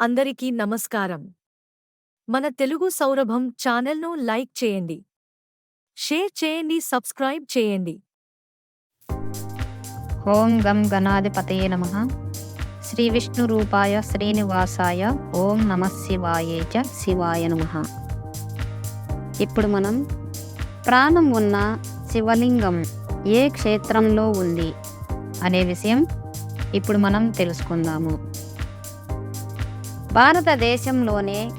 అందరికీ నమస్కారం. మన తెలుగు సౌరభం ఛానల్ను లైక్ చేయండి. షేర్ చేయండి సబ్స్క్రైబ్ చేయండి. ఓం గం గణాధిపతయ నమ. శ్రీ విష్ణు రూపాయ శ్రీనివాసాయ ఓం నమ శివాయే చ శివాయ నమ. ఇప్పుడు మనం ప్రాణం ఉన్న శివలింగం ఏ క్షేత్రంలో ఉంది అనే విషయం ఇప్పుడు మనం తెలుసుకుందాము. భారతదేశంలోనే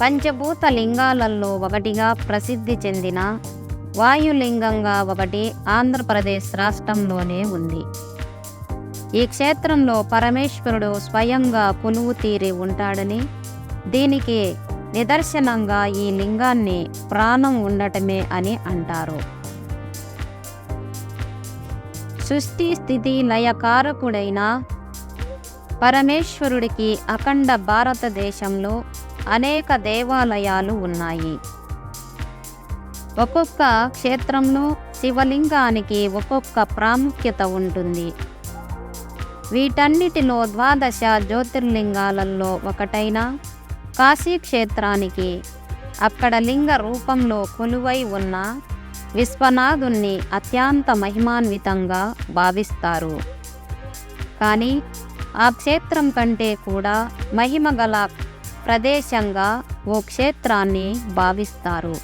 పంచభూత లింగాలలో ఒకటిగా ప్రసిద్ధి చెందిన వాయులింగంగా ఒకటి ఆంధ్రప్రదేశ్ రాష్ట్రంలోనే ఉంది. ఈ క్షేత్రంలో పరమేశ్వరుడు స్వయంగా కొలువు తీరి ఉంటాడని దీనికి నిదర్శనంగా ఈ లింగాన్ని ప్రాణం ఉండటమే అని అంటారు. సృష్టి స్థితి లయకారకుడైన పరమేశ్వరుడికి అఖండ భారతదేశంలో అనేక దేవాలయాలు ఉన్నాయి. ఒక్కొక్క క్షేత్రంలో శివలింగానికి ఒక్కొక్క ప్రాముఖ్యత ఉంటుంది. వీటన్నిటిలో ద్వాదశ జ్యోతిర్లింగాలలో ఒకటైన కాశీ క్షేత్రానికి అక్కడ లింగ రూపంలో కొలువై ఉన్న విశ్వనాథుణ్ణి అత్యంత మహిమాన్వితంగా భావిస్తారు. కానీ ఆ క్షేత్రం కంటే కూడా మహిమగల ప్రదేశంగా ఓ క్షేత్రాన్ని భావిస్తారు.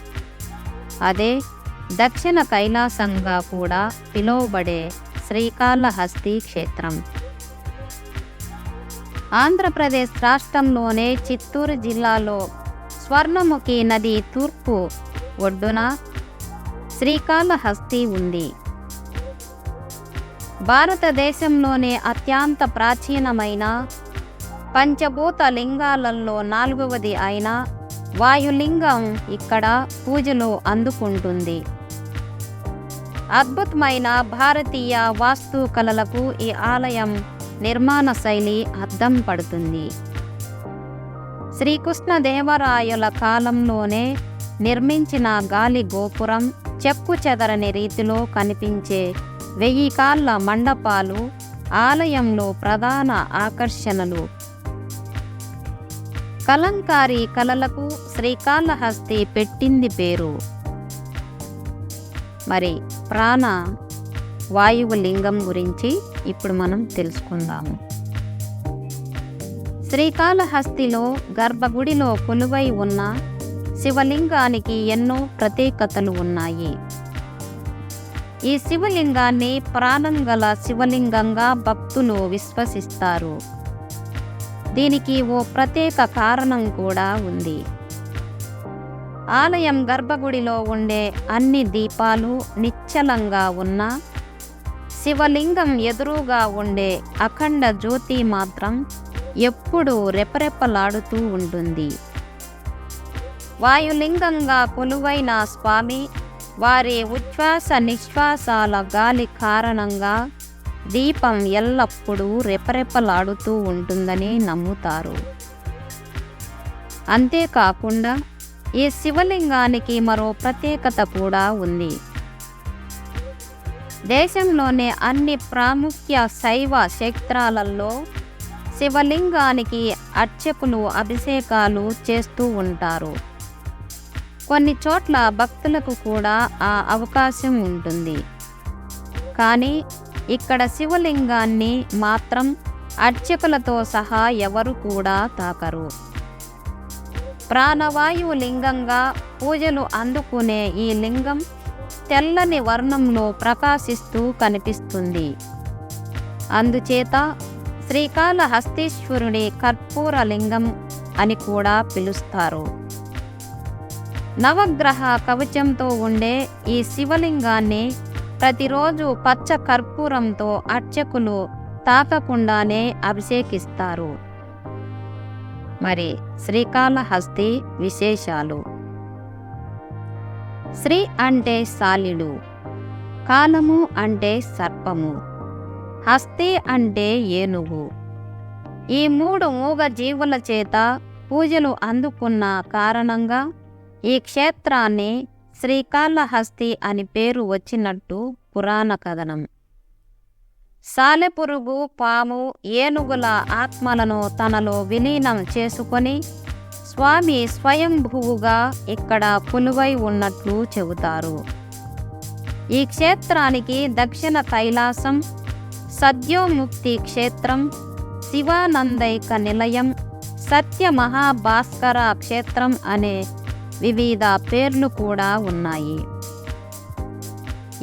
అదే దక్షిణ కైలాసంగా కూడా పిలువబడే శ్రీకాళహస్తి క్షేత్రం. ఆంధ్రప్రదేశ్ రాష్ట్రంలోనే చిత్తూరు జిల్లాలో స్వర్ణముఖి నది తూర్పు ఒడ్డున శ్రీకాళహస్తి ఉంది. భారతదేశంలోనే అత్యంత ప్రాచీనమైన పంచభూత లింగాలలో నాలుగవది అయిన వాయులింగం ఇక్కడ పూజలు అందుకుంటుంది. అద్భుతమైన భారతీయ వాస్తు కళలకు ఈ ఆలయం నిర్మాణ శైలి అద్దం పడుతుంది. శ్రీకృష్ణదేవరాయల కాలంలోనే నిర్మించిన గాలి గోపురం చెక్కు చెదరని రీతిలో కనిపించే వెయ్యి కాళ్ళ మండపాలు ఆలయంలో ప్రధాన ఆకర్షణలు. కలంకారీ కళలకు శ్రీకాళహస్తి పెట్టింది పేరు. మరి ప్రాణ వాయువు లింగం గురించి ఇప్పుడు మనం తెలుసుకుందాము. శ్రీకాళహస్తిలో గర్భగుడిలో కొలువై ఉన్న శివలింగానికి ఎన్నో ప్రత్యేకతలు ఉన్నాయి. ఈ శివలింగాన్ని ప్రాణం గల శివలింగంగా భక్తులు విశ్వసిస్తారు. దీనికి ఓ ప్రత్యేక కారణం కూడా ఉంది. ఆలయం గర్భగుడిలో ఉండే అన్ని దీపాలు నిశ్చలంగా ఉన్న శివలింగం ఎదురుగా ఉండే అఖండ జ్యోతి మాత్రం ఎప్పుడూ రెపరెపలాడుతూ ఉంటుంది. వాయులింగంగా కొలువైన స్వామి వారి ఉచ్ఛ్వాస నిశ్వాసాల గాలి కారణంగా దీపం ఎల్లప్పుడూ రెపరెపలాడుతూ ఉంటుందని నమ్ముతారు. అంతేకాకుండా ఈ శివలింగానికి మరో ప్రత్యేకత కూడా ఉంది. దేశంలోనే అన్ని ప్రాముఖ్య శైవ క్షేత్రాలలో శివలింగానికి అర్చకులు అభిషేకాలు చేస్తూ ఉంటారు. కొన్ని చోట్ల భక్తులకు కూడా ఆ అవకాశం ఉంటుంది. కానీ ఇక్కడ శివలింగాన్ని మాత్రం అర్చకులతో సహా ఎవరు కూడా తాకరు. ప్రాణవాయువు లింగంగా పూజలు అందుకునే ఈ లింగం తెల్లని వర్ణంలో ప్రకాశిస్తూ కనిపిస్తుంది. అందుచేత శ్రీకాళహస్తీశ్వరుడి కర్పూర లింగం అని కూడా పిలుస్తారు. నవగ్రహ కవచంతో ఉండే ఈ శివలింగాన్ని ప్రతిరోజు పచ్చ కర్పూరంతో అర్చకులు తాకకుండానే అభిషేకిస్తారు. మరి శ్రీకాళహస్తి విశేషాలు. శ్రీ అంటే సాలిడు కాలము అంటే సర్పము హస్తి అంటే ఏనుగు. ఈ మూడు మూగ జీవుల చేత పూజలు అందుకున్న కారణంగా ఈ క్షేత్రాన్ని శ్రీకాళహస్తి అని పేరు వచ్చినట్టు పురాణ కథనం. సాలెపురుగు పాము ఏనుగుల ఆత్మలను తనలో విలీనం చేసుకొని స్వామి స్వయంభువుగా ఇక్కడ కొలువై ఉన్నట్లు చెబుతారు. ఈ క్షేత్రానికి దక్షిణ కైలాసం సద్యోముక్తి క్షేత్రం శివానందైక నిలయం సత్య మహాభాస్కర క్షేత్రం అనే వివిధ పేర్లు కూడా ఉన్నాయి.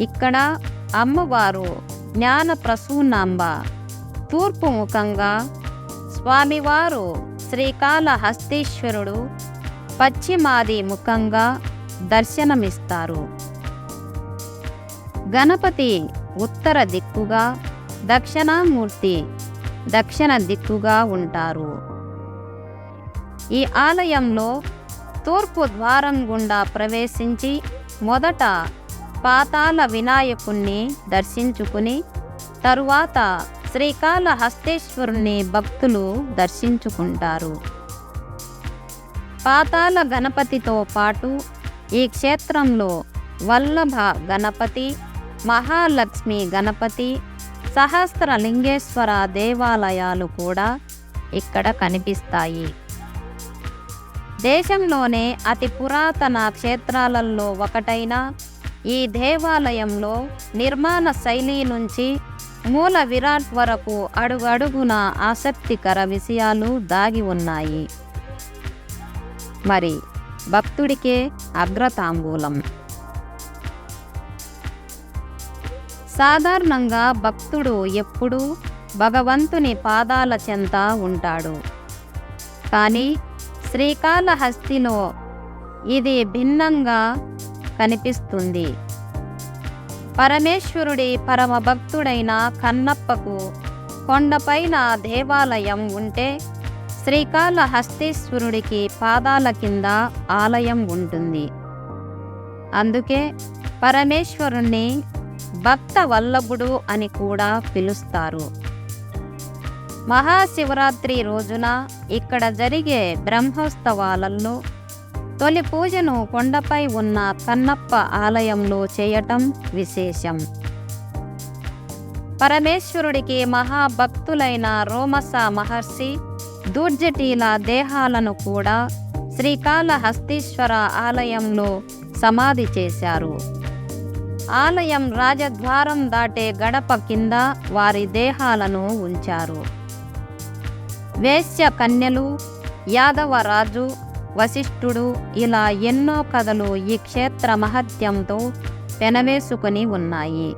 ఇక్కడ అమ్మవారు జ్ఞాన ప్రసూనాంబ తూర్పు ముఖంగా స్వామివారు శ్రీకాళహస్తీశ్వరుడు పశ్చిమాది ముఖంగా దర్శనమిస్తారు. గణపతి ఉత్తర దిక్కుగా దక్షిణామూర్తి దక్షిణ దిక్కుగా ఉంటారు. ఈ ఆలయంలో తూర్పు ద్వారం గుండా ప్రవేశించి మొదట పాతాల వినాయకుణ్ణి దర్శించుకుని తరువాత శ్రీకాళహస్తేశ్వరుని భక్తులు దర్శించుకుంటారు. పాతాల గణపతితో పాటు ఈ క్షేత్రంలో వల్లభ గణపతి మహాలక్ష్మి గణపతి సహస్రలింగేశ్వర దేవాలయాలు కూడా ఇక్కడ కనిపిస్తాయి. దేశంలోనే అతి పురాతన క్షేత్రాలలో ఒకటైన ఈ దేవాలయంలో నిర్మాణ శైలి నుంచి మూల విరాట్ వరకు అడుగడుగున ఆసక్తికర విషయాలు దాగి ఉన్నాయి. మరి భక్తుడికే అగ్రతాంబూలం. సాధారణంగా భక్తుడు ఎప్పుడూ భగవంతుని పాదాల చెంత ఉంటాడు. కానీ శ్రీకాళహస్తిలో ఇది భిన్నంగా కనిపిస్తుంది. పరమేశ్వరుడి పరమభక్తుడైన కన్నప్పకు కొండపైన దేవాలయం ఉంటే శ్రీకాళహస్తీశ్వరుడికి పాదాల కింద ఆలయం ఉంటుంది. అందుకే పరమేశ్వరుణ్ణి భక్త వల్లభుడు అని కూడా పిలుస్తారు. మహాశివరాత్రి రోజున ఇక్కడ జరిగే బ్రహ్మోత్సవాలలో తొలి పూజను కొండపై ఉన్న కన్నప్ప ఆలయంలో చేయటం విశేషం. పరమేశ్వరుడికి మహాభక్తులైన రోమస మహర్షి దూర్జటీల దేహాలను కూడా శ్రీకాళహస్తీశ్వర ఆలయంలో సమాధి చేశారు. ఆలయం రాజద్వారం దాటే గడప కింద వారి దేహాలను ఉంచారు. వేశ్య కన్యలు యాదవరాజు వశిష్ఠుడు ఇలా ఎన్నో కథలు ఈ క్షేత్ర మహత్యంతో పెనవేసుకుని ఉన్నాయి.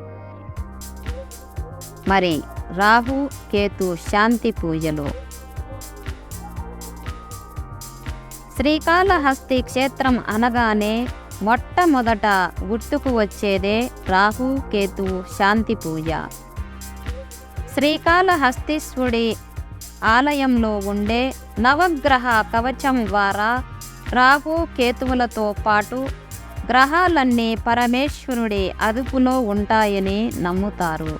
మరి రాహు కేతు శాంతి పూజలు. శ్రీకాళహస్తి క్షేత్రం అనగానే మొట్టమొదట గుర్తుకు వచ్చేదే రాహు కేతు శాంతి పూజ. శ్రీకాళహస్తీశ్వరుడి ఆలయంలో ఉండే నవగ్రహ కవచం ద్వారా రాహు కేతువులతో పాటు గ్రహాలన్నీ పరమేశ్వరుడి అదుపులో ఉంటాయని నమ్ముతారు.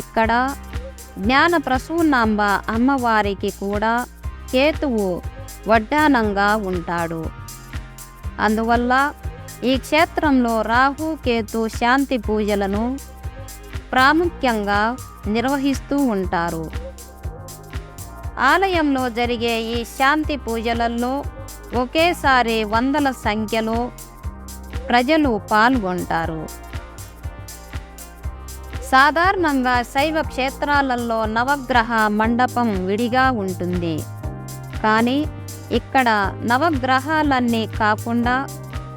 ఇక్కడ జ్ఞాన ప్రసూనాంబ అమ్మవారికి కూడా కేతువు వడ్డానంగా ఉంటాడు. అందువల్ల ఈ క్షేత్రంలో రాహు కేతు శాంతి పూజలను ప్రాముఖ్యంగా నిర్వహిస్తూ ఉంటారు. ఆలయంలో జరిగే ఈ శాంతి పూజలలో ఒకేసారి వందల సంఖ్యలో ప్రజలు పాల్గొంటారు. సాధారణంగా శైవ క్షేత్రాలలో నవగ్రహ మండపం విడిగా ఉంటుంది. కానీ ఇక్కడ నవగ్రహాలన్నీ కాకుండా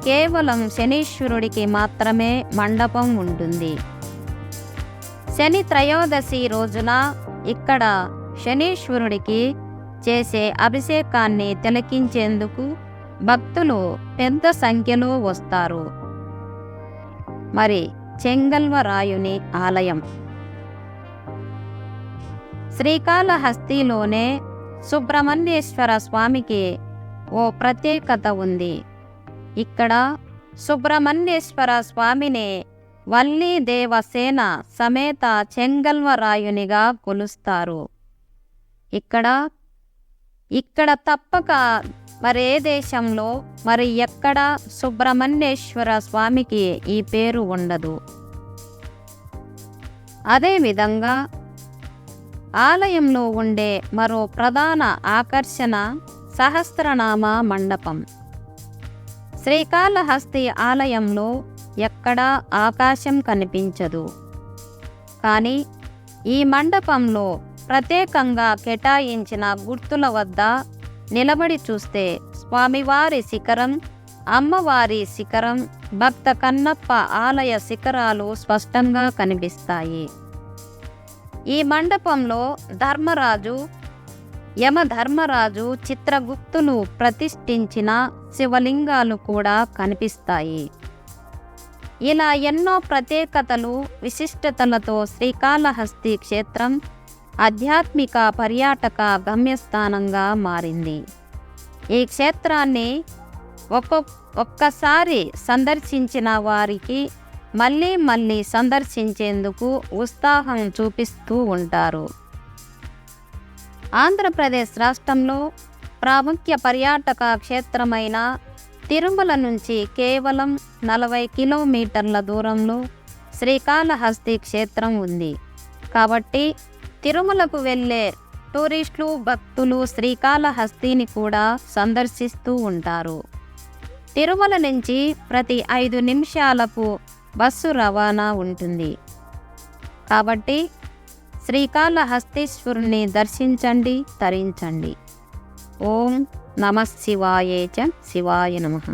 కేవలం శనీశ్వరుడికి మాత్రమే మండపం ఉంటుంది. శని త్రయోదశి రోజున ఇక్కడ శనీశ్వరుడికి చేసే అభిషేకాన్ని తిలకించేందుకు భక్తులు పెద్ద సంఖ్యలో వస్తారు. మరి చెంగల్వరాయుని ఆలయం. శ్రీకాళహస్తిలోనే సుబ్రహ్మణ్యేశ్వర స్వామికి ఓ ప్రత్యేకత ఉంది. ఇక్కడ సుబ్రహ్మణ్యేశ్వర స్వామిని వల్లీ దేవసేన సమేత చెంగల్వరాయునిగా కొలుస్తారు. ఇక్కడ ఇక్కడ తప్పక మరే దేశంలో మరి ఎక్కడ సుబ్రహ్మణ్యేశ్వర స్వామికి ఈ పేరు ఉండదు. అదేవిధంగా ఆలయంలో ఉండే మరో ప్రధాన ఆకర్షణ సహస్రనామ మండపం. శ్రీకాళహస్తి ఆలయంలో ఎక్కడా ఆకాశం కనిపించదు. కానీ ఈ మండపంలో ప్రత్యేకంగా కేటాయించిన గుర్తుల వద్ద నిలబడి చూస్తే స్వామివారి శిఖరం అమ్మవారి శిఖరం భక్త కన్నప్ప ఆలయ శిఖరాలు స్పష్టంగా కనిపిస్తాయి. ఈ మండపంలో ధర్మరాజు యమధర్మరాజు చిత్రగుప్తులు ప్రతిష్ఠించిన శివలింగాలు కూడా కనిపిస్తాయి. ఇలా ఎన్నో ప్రత్యేకతలు విశిష్టతలతో శ్రీకాళహస్తి క్షేత్రం ఆధ్యాత్మిక పర్యాటక గమ్యస్థానంగా మారింది. ఈ క్షేత్రాన్ని ఒక్కొక్క ఒక్కసారి సందర్శించిన వారికి మళ్ళీ మళ్ళీ సందర్శించేందుకు ఉత్సాహం చూపిస్తూ ఉంటారు. ఆంధ్రప్రదేశ్ రాష్ట్రంలో ప్రాముఖ్య పర్యాటక క్షేత్రమైన తిరుమల నుంచి కేవలం నలభై కిలోమీటర్ల దూరంలో శ్రీకాళహస్తి క్షేత్రం ఉంది. కాబట్టి తిరుమలకు వెళ్ళే టూరిస్టులు భక్తులు శ్రీకాళహస్తిని కూడా సందర్శిస్తూ ఉంటారు. తిరుమల నుంచి ప్రతి ఐదు నిమిషాలకు బస్సు రవాణా ఉంటుంది. కాబట్టి శ్రీకాళహస్తీశ్వరుని దర్శించండి తరించండి. ఓం నమ శివాయే చ శివాయ నమః.